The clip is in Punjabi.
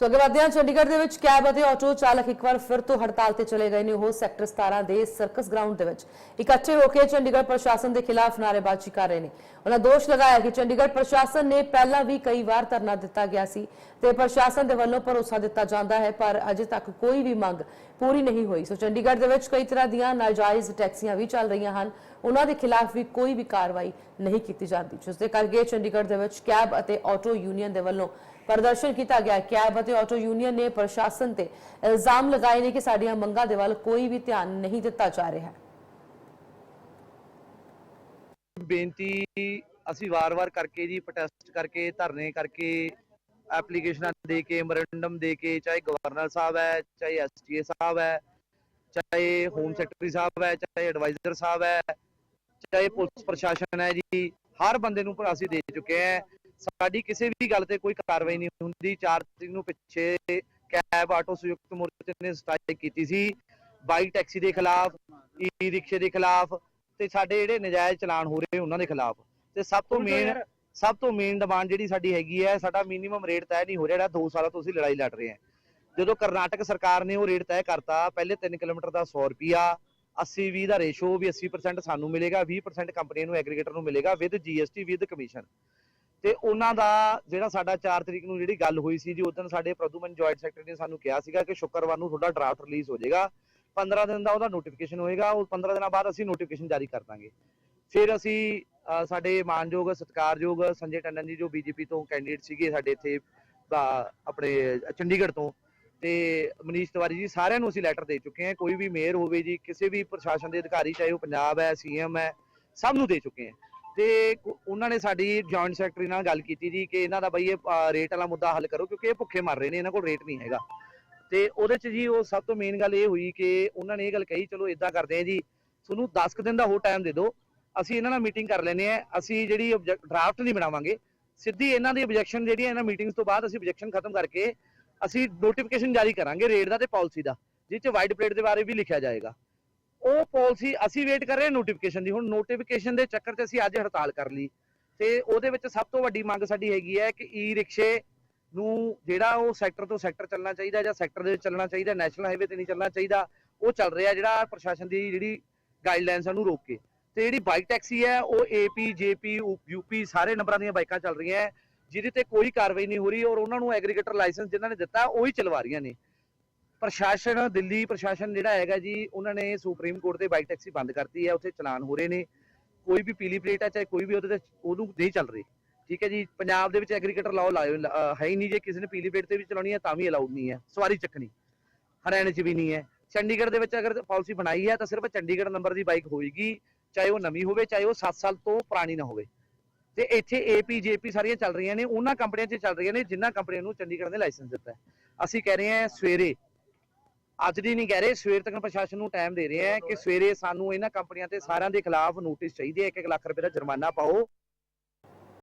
ਸੋ ਅੱਗੇ ਵਧਦੇ ਹਾਂ, ਚੰਡੀਗੜ੍ਹ ਦੇ ਵਿੱਚ ਕੈਬ ਅਤੇ ਆਟੋ ਚਾਲਕ ਇੱਕ ਵਾਰ ਫਿਰ ਤੋਂ ਹੜਤਾਲ ਤੇ ਚਲੇ ਗਏ ਨੇ। ਉਹ ਸੈਕਟਰ 17 ਦੇ ਸਰਕਸ ਗਰਾਊਂਡ ਦੇ ਵਿੱਚ ਇਕੱਠੇ ਹੋ ਕੇ ਚੰਡੀਗੜ੍ਹ ਪ੍ਰਸ਼ਾਸਨ ਦੇ ਖਿਲਾਫ ਨਾਅਰੇਬਾਜ਼ੀ ਕਰ ਰਹੇ ਨੇ। ਉਹਨਾਂ ਦੋਸ਼ ਲਗਾਇਆ ਕਿ ਚੰਡੀਗੜ੍ਹ ਪ੍ਰਸ਼ਾਸਨ ਨੇ ਪਹਿਲਾਂ ਵੀ ਕਈ ਵਾਰ ਧਰਨਾ ਦਿੱਤਾ ਗਿਆ ਸੀ ਤੇ ਪ੍ਰਸ਼ਾਸਨ ਦੇ ਵੱਲੋਂ ਭਰੋਸਾ ਦਿੱਤਾ ਜਾਂਦਾ ਹੈ, ਪਰ ਅਜੇ ਤੱਕ ਕੋਈ ਵੀ ਮੰਗ ਪੂਰੀ ਨਹੀਂ ਹੋਈ। ਸੋ ਚੰਡੀਗੜ੍ਹ ਦੇ ਵਿੱਚ ਕਈ ਤਰ੍ਹਾਂ ਦੀਆਂ ਨਾਜਾਇਜ਼ ਟੈਕਸੀਆਂ ਵੀ ਚੱਲ ਰਹੀਆਂ ਹਨ। ਉਹਨਾਂ ਦੇ ਖਿਲਾਫ ਵੀ ਕੋਈ ਵੀ ਕਾਰਵਾਈ ਨਹੀਂ ਕੀਤੀ ਜਾਂਦੀ। ਜਿਸ ਦੇ ਕਰਕੇ ਚੰਡੀਗੜ੍ਹ ਦੇ ਵਿੱਚ ਕੈਬ ਅਤੇ ਆਟੋ ਯੂਨੀਅਨ ਦੇ ਵੱਲੋਂ ਪ੍ਰਦਰਸ਼ਨ ਕੀਤਾ ਗਿਆ। ਕੈਬ ਅਤੇ ਆਟੋ ਯੂਨੀਅਨ ਨੇ ਪ੍ਰਸ਼ਾਸਨ ਤੇ ਇਲਜ਼ਾਮ ਲਗਾਏ ਨੇ ਕਿ ਸਾਡੀਆਂ ਮੰਗਾਂ ਦੇ ਵੱਲ ਕੋਈ ਵੀ ਧਿਆਨ ਨਹੀਂ ਦਿੱਤਾ ਜਾ ਰਿਹਾ। ਹੈ ਬੇਨਤੀ ਅਸੀਂ ਵਾਰ-ਵਾਰ ਕਰਕੇ ਜੀ ਪ੍ਰੋਟੈਸਟ ਕਰਕੇ, ਧਰਨੇ ਕਰਕੇ ਐਪਲੀਕੇਸ਼ਨਾਂ ਦੇ ਕੇ ਮੈਮੋਰੰਡਮ ਦੇ ਕੇ ਚਾਹੇ ਗਵਰਨਰ ਸਾਹਿਬ ਹੈ ਚਾਹੇ ਐਸਟੀਏ ਸਾਹਿਬ ਹੈ ਚਾਹੇ ਹੋਮ ਸੈਕਟਰੀ ਸਾਹਿਬ ਹੈ ਚਾਹੇ ਐਡਵਾਈਜ਼ਰ ਸਾਹਿਬ ਹੈ ਚਾਹੇ ਪੁਲਿਸ ਪ੍ਰਸ਼ਾਸਨ ਹੈ ਜੀ ਹਰ ਬੰਦੇ ਨੂੰ ਅਸੀਂ ਦੇ ਚੁੱਕੇ ਹਾਂ। ਸਾਡੀ ਕਿਸੇ ਵੀ ਗੱਲ ਤੇ ਕੋਈ ਕਾਰਵਾਈ ਨਹੀਂ ਹੁੰਦੀ। 4 ਤਰੀਕ ਨੂੰ ਪਿੱਛੇ ਕੈਬ ਆਟੋ ਸੰਯੁਕਤ ਮੋਰਚੇ ਨੇ ਸਟ੍ਰਾਈਕ ਕੀਤੀ ਸੀ ਬਾਈਕ ਟੈਕਸੀ ਦੇ ਖਿਲਾਫ ਈ ਰਿਕਸ਼ੇ ਦੇ ਖਿਲਾਫ ਤੇ ਸਾਡੇ ਜਿਹੜੇ ਨਜਾਇਜ਼ ਚਲਾਨ ਹੋ ਰਹੇ ਉਹਨਾਂ ਦੇ ਖਿਲਾਫ। ਤੇ ਸਭ ਤੋਂ ਮੇਨ ਸਭ ਤੋਂ ਮੇਨ ਡਿਮਾਂਡ ਜਿਹੜੀ ਸਾਡੀ ਹੈਗੀ ਹੈ, ਸਾਡਾ ਮਿਨੀਮਮ ਰੇਟ ਤੈਅ ਨਹੀਂ ਹੋ ਰਿਹਾ ਜਿਹੜਾ 2 ਸਾਲਾਂ ਤੋਂ ਅਸੀਂ ਲੜਾਈ ਲੜ ਰਹੇ ਹਾਂ। ਜਦੋਂ ਕਰਨਾਟਕ ਸਰਕਾਰ ਨੇ ਉਹ ਰੇਟ ਤੈਅ ਕਰਤਾ, ਪਹਿਲੇ 3 ਕਿਲੋਮੀਟਰ ਦਾ 100 ਰੁਪਿਆ 80 20 ਦਾ ਰੇਸ਼ੋ ਵੀ 80% ਸਾਨੂੰ ਮਿਲੇਗਾ 20% ਕੰਪਨੀ ਨੂੰ ਐਗਰੀਗੇਟਰ ਨੂੰ ਮਿਲੇਗਾ ਵਿਦ ਜੀਐਸਟੀ ਵਿਦ ਕਮਿਸ਼ਨ ਤੇ ਉਹਨਾਂ ਦਾ ਜਿਹੜਾ ਸਾਡਾ 4 ਤਰੀਕ ਨੂੰ ਜਿਹੜੀ ਗੱਲ ਹੋਈ ਸੀ ਜੀ ਉਦੋਂ ਸਾਡੇ ਪ੍ਰਦੂਮਨ ਜੁਆਇੰਟ ਸੈਕਟਰੀ ਨੇ ਸਾਨੂੰ ਕਿਹਾ ਸੀਗਾ ਕਿ ਸ਼ੁੱਕਰਵਾਰ ਨੂੰ ਤੁਹਾਡਾ ਡਰਾਫਟ ਰਿਲੀਜ਼ ਹੋ ਜਾਏਗਾ। 15 ਦਿਨ ਦਾ ਉਹਦਾ ਨੋਟੀਫਿਕੇਸ਼ਨ ਹੋਏਗਾ, ਉਹ 15 ਦਿਨਾਂ ਬਾਅਦ ਅਸੀਂ ਨੋਟੀਫਿਕੇਸ਼ਨ ਜਾਰੀ ਕਰ ਦਾਂਗੇ। ਫਿਰ ਅਸੀਂ ਸਾਡੇ ਮਾਨਯੋਗ, ਸਤਿਕਾਰਯੋਗ ਸੰਜੇ ਟੰਡਨ ਜੀ ਜੋ ਬੀਜੇਪੀ ਤੋਂ ਕੈਂਡੀਡੇਟ ਸੀਗੇ ਸਾਡੇ ਇੱਥੇ ਆਪਣੇ ਚੰਡੀਗੜ੍ਹ ਤੋਂ, ਤੇ ਮਨੀਸ਼ ਤਿਵਾਰੀ ਜੀ ਸਾਰਿਆਂ ਨੂੰ ਅਸੀਂ ਲੈਟਰ ਦੇ ਚੁੱਕੇ ਹਾਂ। ਕੋਈ ਵੀ ਮੇਅਰ ਹੋਵੇ ਜੀ, ਕਿਸੇ ਵੀ ਪ੍ਰਸ਼ਾਸਨ ਦੇ ਅਧਿਕਾਰੀ, ਚਾਹੇ ਉਹ ਪੰਜਾਬ ਹੈ ਸੀਐਮ ਹੈ, ਸਭ ਨੂੰ ਦੇ ਚੁੱਕੇ ਹਾਂ। ਤੇ ਉਹਨਾਂ ਨੇ ਸਾਡੀ ਜੁਆਇੰਟ ਸੈਕਟਰੀ ਨਾਲ ਗੱਲ ਕੀਤੀ ਜੀ ਕਿ ਇਹਨਾਂ ਦਾ ਬਈ ਇਹ ਰੇਟ ਵਾਲਾ ਮੁੱਦਾ ਹੱਲ ਕਰੋ, ਕਿਉਂਕਿ ਇਹ ਭੁੱਖੇ ਮਰ ਰਹੇ ਨੇ, ਇਹਨਾਂ ਕੋਲ ਰੇਟ ਨਹੀਂ ਹੈਗਾ। ਤੇ ਉਹਦੇ ਚ ਜੀ ਉਹ ਸਭ ਤੋਂ ਮੇਨ ਗੱਲ ਇਹ ਹੋਈ ਕਿ ਉਹਨਾਂ ਨੇ ਇਹ ਗੱਲ ਕਹੀ, ਚਲੋ ਇਦਾਂ ਕਰਦੇ ਆ ਜੀ, ਤੁਹਾਨੂੰ 10 ਕੁ ਦਿਨ ਦਾ ਹੋਰ ਟਾਈਮ ਦੇ ਦਿਓ। ਅਸੀਂ ਇਹਨਾਂ ਨਾਲ ਮੀਟਿੰਗ ਕਰ ਲੈਨੇ ਆ ਅਸੀਂ ਜਿਹੜੀ ਡਰਾਫਟ ਨਹੀਂ ਬਣਾਵਾਂਗੇ। ਸਿੱਧੀ ਇਹਨਾਂ ਦੀ ਆਬਜੈਕਸ਼ਨ ਜਿਹੜੀ ਹੈ, ਇਹਨਾਂ ਮੀਟਿੰਗਸ ਤੋਂ ਬਾਅਦ ਅਸੀਂ ਆਬਜੈਕਸ਼ਨ ਖਤਮ ਕਰਕੇ ਅਸੀਂ ਨੋਟੀਫਿਕੇਸ਼ਨ ਜਾਰੀ ਕਰਾਂਗੇ ਰੇਟ ਦਾ ਤੇ ਪਾਲਿਸੀ ਦਾ ਜਿਸ ਚ ਵਾਈਟ ਪਲੇਟ ਦੇ ਬਾਰੇ ਵੀ ਲਿਖਿਆ ਜਾਏਗਾ। ਉਹ ਪਾਲਿਸੀ ਅਸੀਂ ਵੇਟ ਕਰ ਰਹੇ ਨੋਟੀਫਿਕੇਸ਼ਨ ਦੀ। ਹੁਣ ਨੋਟੀਫਿਕੇਸ਼ਨ ਦੇ ਚੱਕਰ 'ਚ ਅਸੀਂ ਅੱਜ ਹੜਤਾਲ ਕਰ ਲਈ। ਤੇ ਉਹਦੇ ਵਿੱਚ ਸਭ ਤੋਂ ਵੱਡੀ ਮੰਗ ਸਾਡੀ ਹੈਗੀ ਹੈ ਕਿ ਈ ਰਿਕਸ਼ੇ ਨੂੰ ਜਿਹੜਾ ਉਹ ਸੈਕਟਰ ਤੋਂ ਸੈਕਟਰ ਚੱਲਣਾ ਚਾਹੀਦਾ ਜਾਂ ਸੈਕਟਰ ਦੇ ਵਿੱਚ ਚੱਲਣਾ ਚਾਹੀਦਾ ਨੈਸ਼ਨਲ ਹਾਈਵੇ ਤੇ ਨਹੀਂ ਚੱਲਣਾ ਚਾਹੀਦਾ, ਉਹ ਚੱਲ ਰਿਹਾ ਜਿਹੜਾ ਪ੍ਰਸ਼ਾਸਨ ਦੀ ਜਿਹੜੀ ਗਾਈਡਲਾਈਨਸ ਨੂੰ ਰੋਕ ਕੇ। ਤੇ ਜਿਹੜੀ ਬਾਈਕ ਟੈਕਸੀ ਹੈ, ਉਹ ਏਪੀ ਜੇਪੀ ਯੂਪੀ ਸਾਰੇ ਨੰਬਰਾਂ ਦੀਆਂ ਬਾਈਕਾਂ ਚੱਲ ਰਹੀਆਂ ਹੈ, ਜਿਹਦੇ ਤੇ ਕੋਈ ਕਾਰਵਾਈ ਨਹੀਂ ਹੋ ਰਹੀ ਔਰ ਉਹਨਾਂ ਨੂੰ ਐਗਰੀਗੇਟਰ ਲਾਇਸੈਂਸ ਜਿਨ੍ਹਾਂ ਨੇ ਦਿੱਤਾ, ਉਹੀ ਚਲਵਾ ਰਹੀਆਂ ਨੇ। ਪ੍ਰਸ਼ਾਸਨ, ਦਿੱਲੀ ਪ੍ਰਸ਼ਾਸਨ ਜਿਹੜਾ ਹੈਗਾ ਜੀ, ਉਹਨਾਂ ਨੇ ਸੁਪਰੀਮ ਕੋਰਟ ਤੇ ਬਾਈਕ ਟੈਕਸੀ ਬੰਦ ਕਰਤੀ ਹੈ, ਉੱਥੇ ਚਲਾਨ ਹੋ ਰਹੇ ਨੇ। ਕੋਈ ਵੀ ਪੀਲੀ ਪਲੇਟ ਹੈ, ਚਾਹੇ ਕੋਈ ਵੀ ਉਹਦੇ ਤੇ, ਉਹਨੂੰ ਨਹੀਂ ਚੱਲ ਰਹੀ। ਠੀਕ ਹੈ ਜੀ, ਪੰਜਾਬ ਦੇ ਵਿੱਚ ਐਗਰੀਗੇਟਰ ਲਾਓ ਲਾਇਓ ਹੈ ਹੀ ਨਹੀਂ ਜੇ ਕਿਸੇ ਨੇ ਪੀਲੀ ਪਲੇਟ ਤੇ ਵੀ ਚਲਾਉਣੀ ਹੈ, ਤਾਂ ਵੀ ਅਲਾਉਡ ਨਹੀਂ ਹੈ। ਸਵਾਰੀ ਚੱਕਣੀ, ਹਰਿਆਣੇ 'ਚ ਵੀ ਨਹੀਂ ਹੈ। ਚੰਡੀਗੜ੍ਹ ਦੇ ਵਿੱਚ ਅਗਰ ਪਾਲਿਸੀ ਬਣਾਈ ਹੈ, ਤਾਂ ਸਿਰਫ ਚੰਡੀਗੜ੍ਹ ਨੰਬਰ ਦੀ ਬਾਈਕ ਹੋਏਗੀ। ਚਾਹੇ ਉਹ ਨਵੀਂ ਹੋਵੇ, ਚਾਹੇ ਉਹ 7 ਸਾਲ ਤੋਂ ਪੁਰਾਣੀ ਨਾ ਹੋਵੇ। ਤੇ ਇੱਥੇ ਏਪੀ ਜੇਪੀ ਸਾਰੀਆਂ ਚੱਲ ਰਹੀਆਂ ਨੇ, ਉਹਨਾਂ ਕੰਪਨੀਆਂ 'ਚ ਚੱਲ ਰਹੀਆਂ ਨੇ ਜਿਨ੍ਹਾਂ ਕੰਪਨੀਆਂ ਨੂੰ ਚੰਡੀਗੜ੍ਹ ਨੇ ਲਾਇਸੈਂਸ ਦਿੱਤਾ ਹੈ। ਅਸੀਂ ਕਹਿ ਰਹੇ ਹਾਂ ਸਵੇਰੇ, ਅੱਜ ਦੀ ਨਹੀਂ ਕਹਿ ਰਹੇ, ਸਵੇਰ ਤੱਕ ਪ੍ਰਸ਼ਾਸਨ ਨੂੰ ਟਾਈਮ ਦੇ ਰਹੇ ਹਾਂ ਕਿ ਸਵੇਰੇ ਸਾਨੂੰ ਇਹਨਾਂ ਕੰਪਨੀਆਂ ਤੇ ਸਾਰਿਆਂ ਦੇ ਖਿਲਾਫ ਨੋਟਿਸ ਚਾਹੀਦੇ ਹੈ 1 ਲੱਖ ਰੁਪਏ ਦਾ ਜੁਰਮਾਨਾ ਪਾਓ।